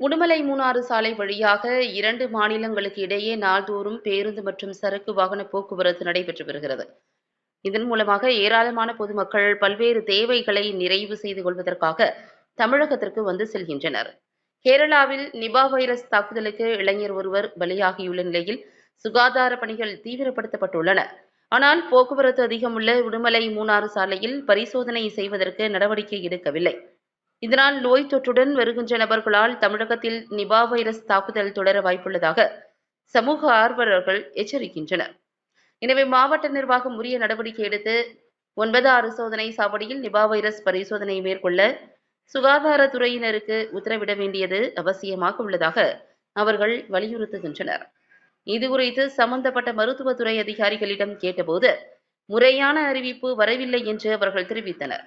உடுமலை மூணாறு சாலை வழியாக இரண்டு மாநிலங்களுக்கு இடையே நாள்தோறும் பேருந்து மற்றும் சரக்கு வாகன போக்குவரத்து நடைபெற்று வருகிறது. இதன் மூலமாக ஏராளமான பொதுமக்கள் பல்வேறு தேவைகளை நிறைவு செய்து கொள்வதற்காக தமிழகத்திற்கு வந்து செல்கின்றனர். கேரளாவில் நிபா வைரஸ் தாக்குதலுக்கு இளைஞர் ஒருவர் பலியாகியுள்ள நிலையில் சுகாதார பணிகள் தீவிரப்படுத்தப்பட்டுள்ளன. ஆனால் போக்குவரத்து அதிகமுள்ள உடுமலை மூணாறு சாலையில் பரிசோதனை செய்வதற்கு நடவடிக்கை எடுக்கவில்லை. இதனால் நோய் தொற்றுடன் வருகின்ற நபர்களால் தமிழகத்தில் நிபா வைரஸ் தாக்குதல் தொடர வாய்ப்புள்ளதாக சமூக ஆர்வலர்கள் எச்சரிக்கின்றனர். எனவே மாவட்ட நிர்வாகம் உரிய நடவடிக்கை எடுத்து ஒன்பதாறு சோதனை சாவடியில் நிபா வைரஸ் பரிசோதனை மேற்கொள்ள சுகாதாரத்துறையினருக்கு உத்தரவிட வேண்டியது அவசியமாக உள்ளதாக அவர்கள் வலியுறுத்துகின்றனர். இதுகுறித்து சம்பந்தப்பட்ட மருத்துவத்துறை அதிகாரிகளிடம் கேட்டபோது முறையான அறிவிப்பு வரவில்லை என்று அவர்கள் தெரிவித்தனர்.